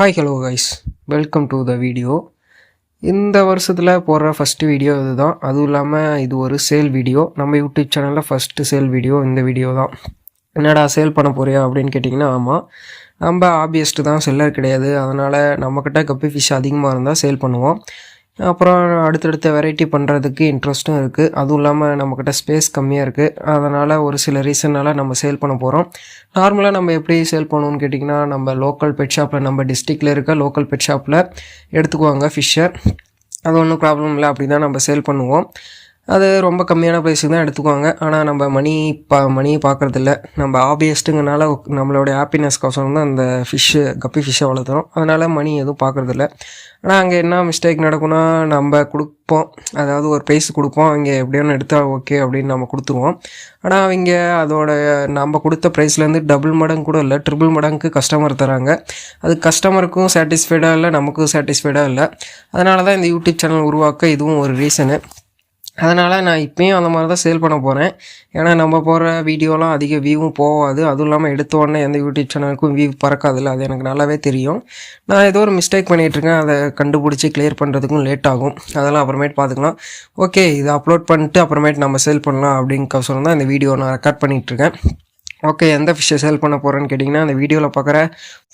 Hi hello guys welcome to the video இந்த வருஷத்தில் போடுற ஃபஸ்ட்டு வீடியோ இதுதான். அதுவும் இல்லாமல் இது ஒரு சேல் வீடியோ நம்ம யூடியூப் சேனலில் ஃபஸ்ட்டு சேல் வீடியோ இந்த வீடியோ தான். என்னடா சேல் பண்ண போறியா அப்படின்னு கேட்டிங்கன்னா ஆமாம் நம்ம ஆபியஸ்ட்டு தான் செல்லர் கிடையாது. அதனால் நம்மக்கிட்ட கப்பி ஃபிஷ் அதிகமாக இருந்தால் சேல் பண்ணுவோம். அப்புறம் அடுத்தடுத்த வெரைட்டி பண்ணுறதுக்கு இன்ட்ரெஸ்ட்டும் இருக்குது அதுவும் இல்லாமல் நம்மக்கிட்ட ஸ்பேஸ் கம்மியாக இருக்குது அதனால் ஒரு சில ரீசனால் நம்ம சேல் பண்ண போகிறோம் நார்மலாக நம்ம எப்படி சேல் பண்ணுவோம்னு கேட்டிங்கன்னா நம்ம லோக்கல் பெட் ஷாப்பில் நம்ம டிஸ்ட்ரிக்டில் இருக்க லோக்கல் பெட் ஷாப்பில் எடுத்துக்குவாங்க ஃபிஷ்ஷை அது ஒன்றும் ப்ராப்ளம் இல்லை. அப்படி தான் நம்ம சேல் பண்ணுவோம். அது ரொம்ப கம்மியான ப்ரைஸுக்கு தான் எடுத்துக்குவாங்க. ஆனால் நம்ம மணி பா மணியை பார்க்குறதில்ல. நம்ம ஆபியஸ்ட்டுங்கனால நம்மளோட ஹாப்பினஸ்க்கோசரம் தான் அந்த ஃபிஷ்ஷு கப்பி ஃபிஷ்ஷை வளர்த்துறோம். அதனால் மணி எதுவும் பார்க்குறதில்ல. ஆனால் அங்கே என்ன மிஸ்டேக் நடக்கும்னா நம்ம கொடுப்போம். அதாவது ஒரு ப்ரைஸ் கொடுப்போம். அவங்க எப்படியோன்னு எடுத்தால் ஓகே அப்படின்னு நம்ம கொடுத்துருவோம். ஆனால் அவங்க அதோட நம்ம கொடுத்த ப்ரைஸ்லேருந்து டபுள் மடங்கு கூட இல்லை ட்ரிபிள் மடங்கு கஸ்டமர் தராங்க. அது கஸ்டமருக்கும் சாட்டிஸ்ஃபைடாக இல்லை நமக்கும் சாட்டிஸ்ஃபைடாக இல்லை. அதனால தான் இந்த யூடியூப் சேனல் உருவாக்க இதுவும் ஒரு ரீசனு அதனால் நான் இப்போயும் அந்த மாதிரி தான் சேல் பண்ண போகிறேன் ஏன்னா நம்ம போகிற வீடியோலாம் அதிக வியூவும் போகாது அதுவும் இல்லாமல் எடுத்த உடனே எந்த யூடியூப் சேனலுக்கும் வியூ பறக்காதில்ல. அது எனக்கு நல்லாவே தெரியும். நான் ஏதோ ஒரு மிஸ்டேக் பண்ணிகிட்ருக்கேன் அதை கண்டுபிடிச்சி கிளியர் பண்ணுறதுக்கும் லேட் ஆகும். அதெல்லாம் அப்புறமேட்டு பார்த்துக்கலாம். ஓகே இதை அப்லோட் பண்ணிட்டு அப்புறமேட்டு நம்ம சேல் பண்ணலாம் அப்படிங்கோசரம் தான் இந்த வீடியோ நான் ரெக்கார்ட் பண்ணிகிட்ருக்கேன் ஓகே எந்த ஃபிஷ்ஷை சேல் பண்ண போகிறேன்னு கேட்டிங்கன்னா அந்த வீடியோவில் பார்க்குற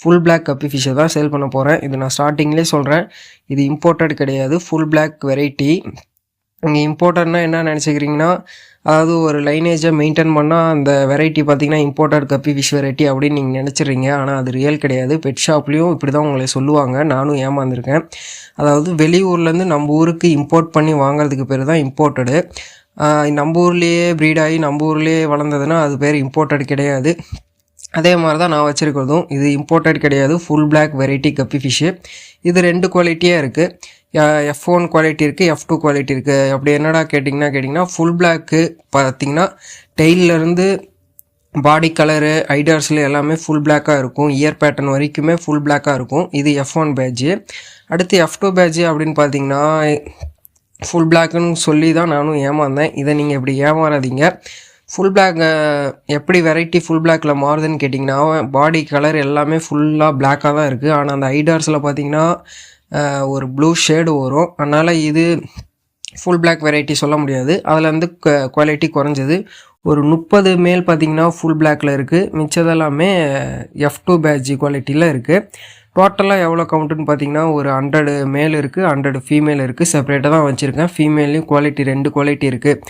ஃபுல் பிளாக் கப்பி ஃபிஷ்ஷை தான் சேல் பண்ண போகிறேன் இது நான் ஸ்டார்டிங்லேயே சொல்கிறேன் இது இம்போர்ட்டட் கிடையாது. ஃபுல் பிளாக் வெரைட்டி இங்கே இம்போர்ட்டர்னால் என்ன நினச்சிக்கிறீங்கன்னா அதாவது ஒரு லைனேஜை மெயின்டைன் பண்ணால் அந்த வெரைட்டி பார்த்தீங்கன்னா இம்போர்ட்டட் கப்பி ஃபிஷ் வெரைட்டி அப்படின்னு நீங்கள் நினச்சிட்றீங்க. ஆனால் அது ரியல் கிடையாது. பெட் ஷாப்லேயும் இப்படி தான் உங்களை சொல்லுவாங்க. நானும் ஏமாந்துருக்கேன். அதாவது வெளியூர்லேருந்து நம்ம ஊருக்கு இம்போர்ட் பண்ணி வாங்குறதுக்கு பேர் தான் இம்போர்ட்டடு நம்ம ஊர்லேயே ப்ரீடாகி நம்ம ஊர்லேயே வளர்ந்ததுன்னா அது பேர் இம்போர்ட்டட் கிடையாது. அதே மாதிரி தான் நான் வச்சுருக்கிறதும். இது இம்போர்ட்டட் கிடையாது. Full black variety guppy fish இது ரெண்டு குவாலிட்டியாக இருக்குது எஃப் ஒன் குவாலிட்டி இருக்குது எஃப் டூ குவாலிட்டி இருக்குது அப்படி என்னடா கேட்டிங்கன்னா கேட்டிங்கன்னா ஃபுல் பிளாக்கு பார்த்தீங்கன்னா டெய்லருந்து பாடி கலரு ஐடர்ஸில் எல்லாமே ஃபுல் பிளாக்காக இருக்கும். இயர் பேட்டர்ன் வரைக்குமே ஃபுல் பிளாக்காக இருக்கும். இது எஃப் ஒன் பேட்ஜு அடுத்து எஃப் டூ பேட்ஜு அப்படின்னு பார்த்தீங்கன்னா ஃபுல் பிளாக்குன்னு சொல்லி தான் நானும் ஏமாந்தேன். இதை நீங்கள் இப்படி ஏமாறாதீங்க. ஃபுல் பிளாக் எப்படி வெரைட்டி ஃபுல் பிளாக்கில் மாறுதுன்னு கேட்டிங்கன்னா பாடி கலர் எல்லாமே ஃபுல்லாக பிளாக்காக தான் இருக்குது ஆனால் அந்த ஐடார்ஸில் பார்த்தீங்கன்னா ஒரு ப்ளூ ஷேடு வரும். அதனால் இது ஃபுல் பிளாக் வெரைட்டி சொல்ல முடியாது. அதில் வந்து குவாலிட்டி குறைஞ்சது. ஒரு முப்பது மேல் பார்த்திங்கன்னா ஃபுல் பிளாக்கில் இருக்குது மிச்சதெல்லாமே எஃப் டூ பேட்ஜி குவாலிட்டியில் இருக்குது டோட்டலாக எவ்வளோ கவுண்ட்டுன்னு பார்த்தீங்கன்னா ஒரு ஹண்ட்ரடு மேல் இருக்குது ஹண்ட்ரடு ஃபீமேல் இருக்குது செப்பரேட்டாக தான் வச்சுருக்கேன். ஃபீமேல்லையும் குவாலிட்டி ரெண்டு குவாலிட்டி இருக்குது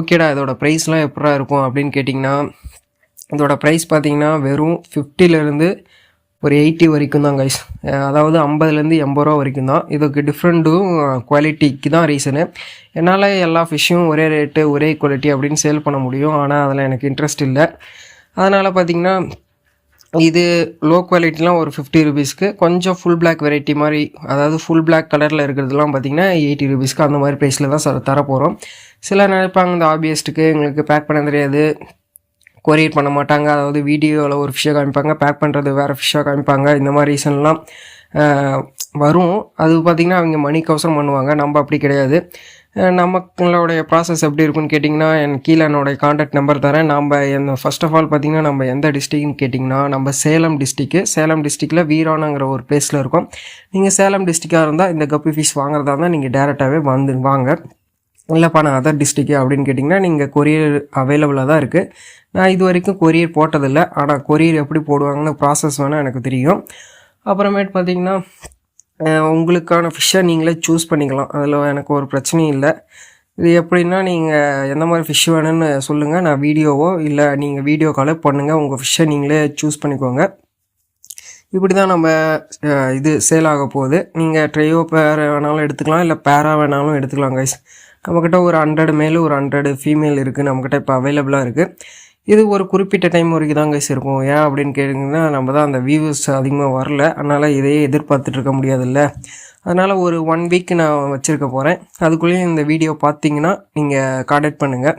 ஓகேடா இதோட ப்ரைஸ்லாம் எப்படா இருக்கும் அப்படின்னு கேட்டிங்கன்னா இதோட ப்ரைஸ் பார்த்தீங்கன்னா வெறும் ஃபிஃப்டிலேருந்து ஒரு எயிட்டி வரைக்கும் தான் கைஸ் அதாவது ஐம்பதுலேருந்து எண்பது ரூபா வரைக்கும் தான் இதுக்கு டிஃப்ரெண்ட்டும் குவாலிட்டிக்கு தான் ரீசனு என்னால் எல்லா ஃபிஷ்ஷும் ஒரே ரேட்டு ஒரே குவாலிட்டி அப்படின்னு சேல் பண்ண முடியும். ஆனால் அதில் எனக்கு இன்ட்ரெஸ்ட் இல்லை. அதனால் பார்த்திங்கன்னா இது லோ குவாலிட்டிலாம் ஒரு ஃபிஃப்டி ருபீஸ்க்கு கொஞ்சம் ஃபுல் பிளாக் வெரைட்டி மாதிரி அதாவது ஃபுல் பிளாக் கலரில் இருக்கிறதுலாம் பார்த்திங்கன்னா எயிட்டி ருபீஸ்க்கு அந்த மாதிரி ப்ரைஸில் தான் சார் தரப்போகிறோம் சில நினைப்பாங்க இந்த ஆபியஸ்ட்டுக்கு எங்களுக்கு பேக் பண்ண தெரியாது. கொரியர் பண்ண மாட்டாங்க. அதாவது வீடியோவில் ஒரு ஃபிஷ்ஷாக காமிப்பாங்க பேக் பண்ணுறது வேறு ஃபிஷ்ஷாக காமிப்பாங்க. இந்த மாதிரி ரீசன்லாம் வரும். அது பார்த்திங்கன்னா அவங்க மணிக்கு அவசரம் பண்ணுவாங்க. நம்ம அப்படி கிடையாது. நம்மளுடைய ப்ராசஸ் எப்படி இருக்குன்னு கேட்டிங்கன்னா என் கீழே என்னோடய காண்டாக்ட் நம்பர் தரேன். நம்ம எந்த ஃபஸ்ட் ஆஃப் ஆல் பார்த்திங்கன்னா நம்ம எந்த டிஸ்ட்ரிக்னு கேட்டிங்கன்னா நம்ம சேலம் டிஸ்ட்ரிக்கு சேலம் டிஸ்ட்ரிக்டில் வீரானாங்கிற ஒரு பிளேஸில் இருக்கோம். நீங்கள் சேலம் டிஸ்ட்ரிக்டாக இருந்தால் இந்த கப்பி ஃபிஷ் வாங்குறதா இருந்தால் நீங்கள் டேரெக்டாகவே வந்து வாங்க. இல்லைப்பா நான் அதர் டிஸ்ட்ரிக்கு அப்படின்னு கேட்டிங்கன்னா நீங்கள் கொரியர் அவைலபிளாக தான் இருக்குது நான் இது வரைக்கும் கொரியர் போட்டதில்லை. ஆனால் கொரியர் எப்படி போடுவாங்கன்னு ப்ராசஸ் வேணால் எனக்கு தெரியும். அப்புறமேட்டு பார்த்தீங்கன்னா உங்களுக்கான ஃபிஷ்ஷை நீங்களே சூஸ் பண்ணிக்கலாம். அதில் எனக்கு ஒரு பிரச்சனையும் இல்லை. இது எப்படின்னா நீங்கள் எந்த மாதிரி ஃபிஷ் வேணும்னு சொல்லுங்கள் நான் வீடியோவோ இல்லை நீங்கள் வீடியோ காலே பண்ணுங்கள் உங்கள் ஃபிஷ்ஷை நீங்களே சூஸ் பண்ணிக்கோங்க. இப்படி தான் நம்ம இது சேல் ஆக போகுது. நீங்கள் ட்ரையோ பேர் வேணாலும் எடுத்துக்கலாம். இல்லை பேராக வேணாலும் எடுத்துக்கலாம் கைஸ் நம்மக்கிட்ட ஒரு ஹண்ட்ரடு மேலே ஒரு ஹண்ட்ரடு ஃபீமேல் இருக்குது நம்மக்கிட்ட இப்போ அவைலபிளாக இருக்குது இது ஒரு குறிப்பிட்ட டைம் வரைக்கும் தான் கைஸ் இருக்கும். ஏன் அப்படின்னு கேட்டிங்கன்னா நம்ம தான் அந்த வியூஸ் அதிகமாக வரல. அதனால் இதையே எதிர்பார்த்துட்டு இருக்க முடியாதுல்ல. அதனால் ஒரு ஒன் வீக் நான் வச்சுருக்க போகிறேன் அதுக்குள்ளேயும் இந்த வீடியோ பார்த்தீங்கன்னா நீங்கள் காண்டாக்ட் பண்ணுங்கள்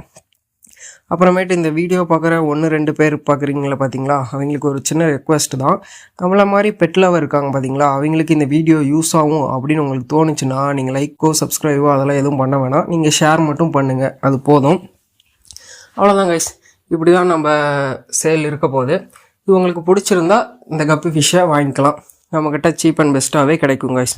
அப்புறமேட்டு இந்த வீடியோ பார்க்குற ஒன்று ரெண்டு பேர் பார்க்குறீங்களா பார்த்தீங்களா? அவங்களுக்கு ஒரு சின்ன ரெக்வஸ்ட் தான். நம்மளை மாதிரி பெட்லவர் இருக்காங்க பார்த்தீங்களா? அவங்களுக்கு இந்த வீடியோ யூஸ் ஆகும் அப்படின்னு உங்களுக்கு தோணுச்சுன்னா நீங்கள் லைக்கோ சப்ஸ்கிரைபோ அதெல்லாம் எதுவும் பண்ண வேணாம். நீங்கள் ஷேர் மட்டும் பண்ணுங்கள் அது போதும். அவ்வளோதான் கைஸ் இப்படி தான் நம்ம சேல் இருக்க போகுது. இது உங்களுக்கு பிடிச்சிருந்தா இந்த கப்பி ஃபிஷ்ஷை வாங்கிக்கலாம். நம்மக்கிட்ட சீப் அண்ட் பெஸ்ட்டாகவே கிடைக்கும் கைஸ்